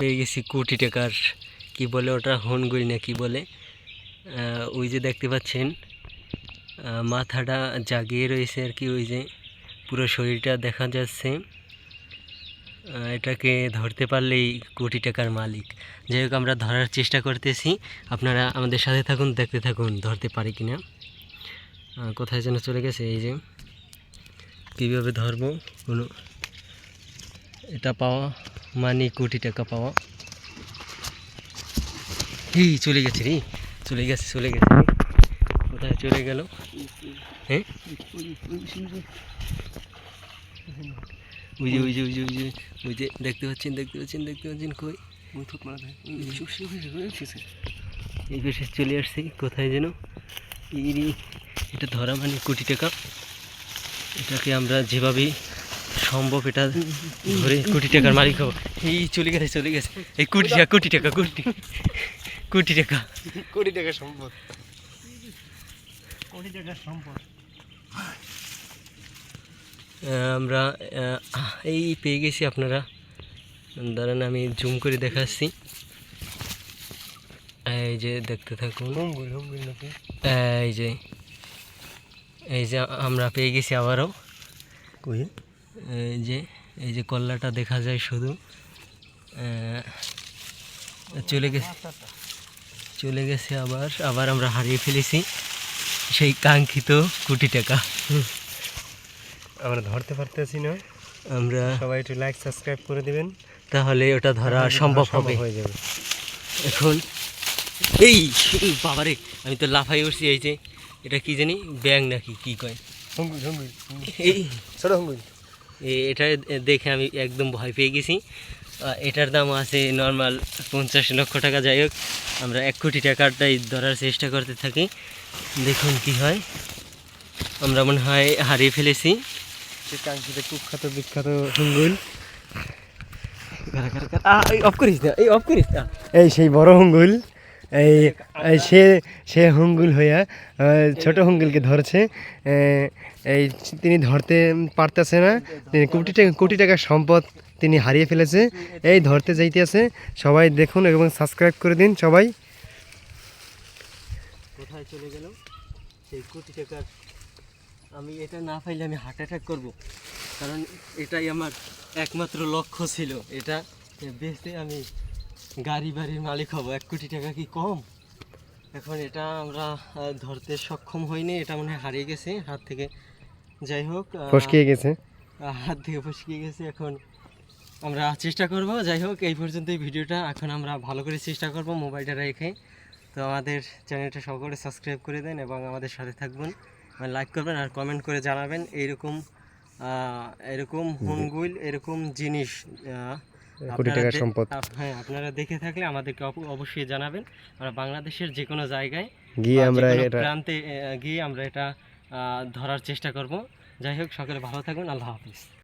পেয়ে গেছি কোটি টাকার কি বলে ওটা? হনগুই না কি বলে? ওই যে দেখতে পাচ্ছেন মাথাটা জাগিয়ে রয়েছে আর কি ওই যে পুরো শরীরটা দেখা যাচ্ছে। এটাকে ধরতে পারলেই কোটি টাকার মালিক। যাই হোক আমরা ধরার চেষ্টা করতেছি। আপনারা আমাদের সাথে থাকুন দেখতে থাকুন ধরতে পারি কিনা। আহ, কোথায় যেন চলে গেছে এই যে। কীভাবে ধরবো? কোনো এটা পাওয়া মানে কোটি টাকা পাওয়া। এই চলে গেছে রে? চলে গেছে চলে গেছে কোথায় চলে গেল? হ্যাঁ? ওই যে ওই যে ওই যে ওই যে দেখতে পাচ্ছেন দেখতে পাচ্ছেন দেখতে পাচ্ছেন, কই? এই পাশে চলে আসছি, কোথায় যেন? এটা ধরা মানে কোটি টাকা। এটাকে আমরা যেভাবেই সম্ভব এটা ধরে কোটি টাকার মালিক হব। এই চলে গেছে চলে গেছে। এই কোটি টাকা কোটি টাকা কোটি কোটি টাকা। কোটি টাকা সম্পদ। কোটি টাকার সম্পদ। আমরা এই পেয়ে গেছি আপনারা। দাঁড়ান আমি জুম করে দেখাচ্ছি। এই যে দেখতে থাকুন। এই যে এই যে আমরা পেয়ে গেছি আবারও। কই? এই যে এই যে কল্লাটা দেখা যায় শুধু। চলে গেছে। চলে গেছে আবার আবার আমরা হারিয়ে ফেলেছি সেই কাঙ্ক্ষিত কোটি টাকা। আমরা ধরতে পারতেছি না। আমরা সবাই একটু লাইক সাবস্ক্রাইব করে দিবেন। তাহলে ওটা ধরা সম্ভব হবে। হয়ে যাবে। এখন এই বাবারে আমি তো লাফাই উঠছি এই যে এটা কি জানি ব্যাং নাকি কি কয়? এই। ছোট এটা দেখে আমি একদম ভয় পেয়ে গেছি। এটার দাম আছে নর্মাল পঞ্চাশ লক্ষ টাকা। যাই হোক আমরা এক কোটি টাকাটাই ধরার চেষ্টা করতে থাকি। দেখুন কি হয়। আমরা মনে হয় হারিয়ে ফেলেছি। সে কাঙ্ক্ষিত কুখ্যাত বিখ্যাত হুমগুল অফ করিস না এই অফ করিস না। এই সেই বড় হুঙ্গুল। এই সে সে হুঙ্গুল হইয়া ছোট হুঙ্গুলকে ধরছে। এই তিনি ধরতে পারতেছে না। তিনি কোটি টাকা কোটি টাকার সম্পদ তিনি হারিয়ে ফেলেছে। এই ধরতে যাইতেছে। সবাই দেখুন এবং সাবস্ক্রাইব করে দিন সবাই। কোথায় চলে গেল? সেই কোটি টাকার আমি এটা না পাইলে আমি হার্ট অ্যাটাক করব। কারণ এটাই আমার একমাত্র লক্ষ্য ছিল। এটা বেচতে আমি গাড়ি বাড়ির মালিক হব। এক কোটি টাকা কি কম? এখন এটা আমরা ধরতে সক্ষম হইনি এটা মনে হয় হারিয়ে গেছে হাত থেকে। যাই হোক ফসকিয়ে গেছে। হাত থেকে ফসকিয়ে গেছে এখন আমরা চেষ্টা করব। যাই হোক এই পর্যন্ত এই ভিডিওটা। এখন আমরা ভালো করে চেষ্টা করব মোবাইলটা রেখে। তো আমাদের চ্যানেলটা সকলে সাবস্ক্রাইব করে দেন এবং আমাদের সাথে থাকবেন। লাইক করবেন আর কমেন্ট করে জানাবেন। এইরকম এরকম হুনগুইল এরকম জিনিস কোটি টাকার সম্পদ। হ্যাঁ আপনারা দেখে থাকলে আমাদেরকে অবশ্যই জানাবেন। আমরা বাংলাদেশের যে কোনো জায়গায় গিয়ে আমরা এটা প্রান্তে গিয়ে আমরা এটা আহ, ধরার চেষ্টা করব। যাই হোক সকলে ভালো থাকবেন আল্লাহ হাফিজ।